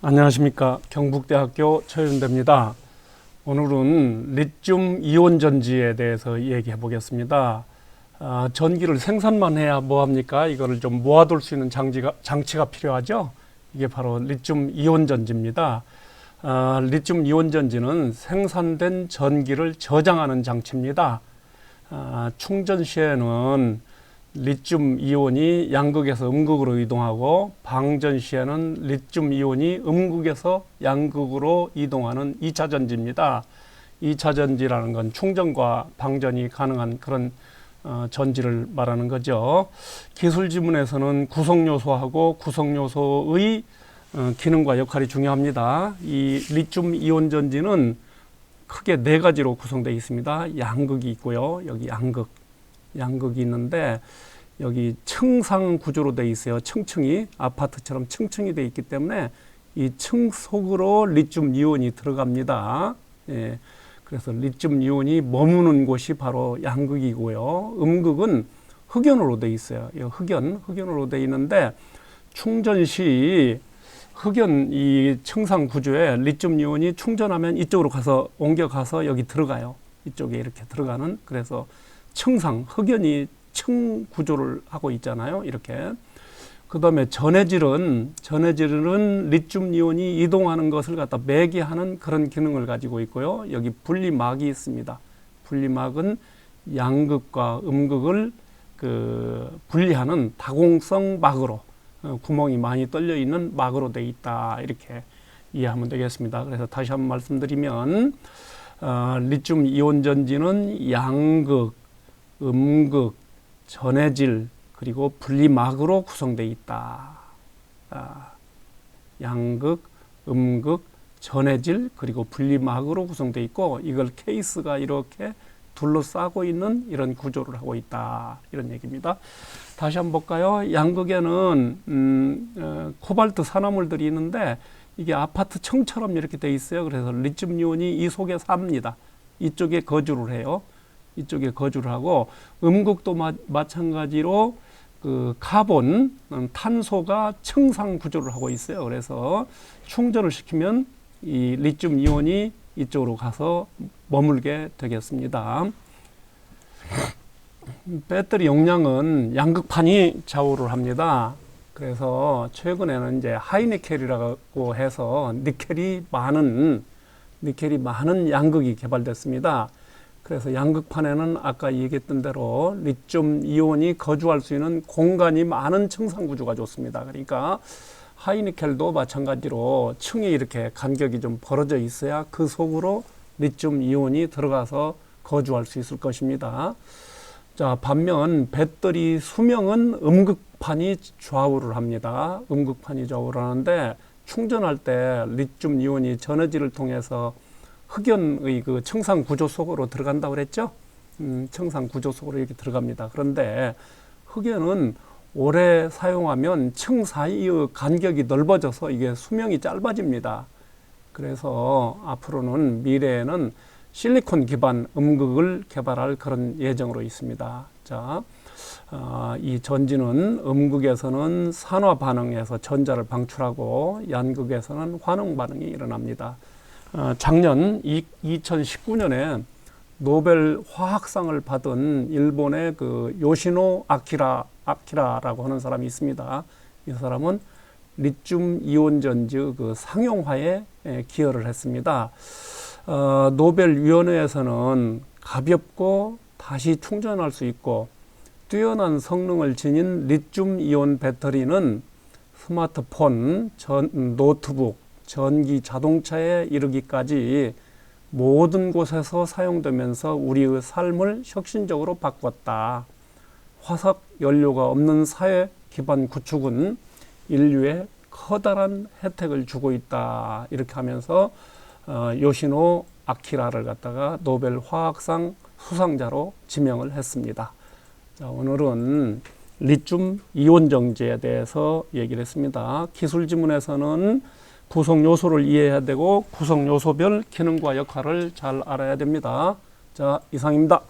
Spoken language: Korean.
안녕하십니까 경북대학교 최윤대입니다. 오늘은 리튬 이온 전지에 대해서 얘기해 보겠습니다. 아, 전기를 생산만 해야 뭐 합니까? 이거를 좀 모아둘 수 있는 장치가, 장치가 필요하죠. 이게 바로 리튬 이온 전지입니다. 아, 리튬 이온 전지는 생산된 전기를 저장하는 장치입니다. 아, 충전 시에는 리튬 이온이 양극에서 음극으로 이동하고 방전 시에는 리튬 이온이 음극에서 양극으로 이동하는 2차 전지입니다. 2차 전지라는 건 충전과 방전이 가능한 그런 어, 전지를 말하는 거죠. 기술 지문에서는 구성 요소하고 구성 요소의 어, 기능과 역할이 중요합니다. 이 리튬 이온 전지는 크게 네 가지로 구성되어 있습니다. 양극이 있고요. 여기 양극, 양극이 있는데 여기 층상 구조로 되어 있어요. 층층이 아파트처럼 층층이 되어 있기 때문에 이 층 속으로 리튬 이온이 들어갑니다. 예. 그래서 리튬 이온이 머무는 곳이 바로 양극이고요. 음극은 흑연으로 되어 있어요. 이 흑연, 흑연으로 되어 있는데 충전 시 흑연 이 층상 구조에 리튬 이온이 충전하면 이쪽으로 가서 옮겨 가서 여기 들어가요. 이쪽에 이렇게 들어가는 그래서 층상 흑연이 층 구조를 하고 있잖아요. 이렇게. 그 다음에 전해질은, 전해질은 리튬 이온이 이동하는 것을 갖다 매개하는 그런 기능을 가지고 있고요. 여기 분리막이 있습니다. 분리막은 양극과 음극을 그 분리하는 다공성 막으로 어, 구멍이 많이 뚫려 있는 막으로 돼 있다. 이렇게 이해하면 되겠습니다. 그래서 다시 한번 말씀드리면 어, 리튬 이온 전지는 양극, 음극, 전해질 그리고 분리막으로 구성되어 있다. 아, 양극, 음극, 전해질 그리고 분리막으로 구성되어 있고 이걸 케이스가 이렇게 둘러싸고 있는 이런 구조를 하고 있다 이런 얘기입니다. 다시 한번 볼까요? 양극에는 음, 어, 코발트 산화물들이 있는데 이게 아파트 층처럼 이렇게 돼 있어요. 그래서 리튬 이온이 이 속에 삽니다. 이쪽에 거주를 해요. 이쪽에 거주를 하고 음극도 마, 마찬가지로 그 카본, 음, 탄소가 층상 구조를 하고 있어요. 그래서 충전을 시키면 이 리튬 이온이 이쪽으로 가서 머물게 되겠습니다. 배터리 용량은 양극판이 좌우를 합니다. 그래서 최근에는 이제 하이니켈이라고 해서 니켈이 많은 니켈이 많은 양극이 개발됐습니다. 그래서 양극판에는 아까 얘기했던 대로 리튬 이온이 거주할 수 있는 공간이 많은 층상 구조가 좋습니다. 그러니까 하이니켈도 마찬가지로 층이 이렇게 간격이 좀 벌어져 있어야 그 속으로 리튬 이온이 들어가서 거주할 수 있을 것입니다. 자, 반면 배터리 수명은 음극판이 좌우를 합니다. 음극판이 좌우를 하는데 충전할 때 리튬 이온이 전해질을 통해서 흑연의 그 청상 구조 속으로 들어간다고 그랬죠? 음, 청상 구조 속으로 이렇게 들어갑니다. 그런데 흑연은 오래 사용하면 층 사이의 간격이 넓어져서 이게 수명이 짧아집니다. 그래서 앞으로는 미래에는 실리콘 기반 음극을 개발할 그런 예정으로 있습니다. 자, 어, 이 전지는 음극에서는 산화 반응에서 전자를 방출하고 양극에서는 환응 반응이 일어납니다. 어, 작년 이, 2019년에 노벨 화학상을 받은 일본의 그 요시노 아키라 아키라라고 하는 사람이 있습니다. 이 사람은 리튬 이온 전지 그 상용화에 기여를 했습니다. 어, 노벨 위원회에서는 가볍고 다시 충전할 수 있고 뛰어난 성능을 지닌 리튬 이온 배터리는 스마트폰, 전, 노트북, 전기 자동차에 이르기까지 모든 곳에서 사용되면서 우리의 삶을 혁신적으로 바꿨다. 화석 연료가 없는 사회 기반 구축은 인류에 커다란 혜택을 주고 있다. 이렇게 하면서 어, 요시노 아키라를 갖다가 노벨 화학상 수상자로 지명을 했습니다. 자, 오늘은 리튬 이온 정지에 대해서 얘기를 했습니다. 기술 지문에서는 구성 요소를 이해해야 되고 구성 요소별 기능과 역할을 잘 알아야 됩니다. 자, 이상입니다.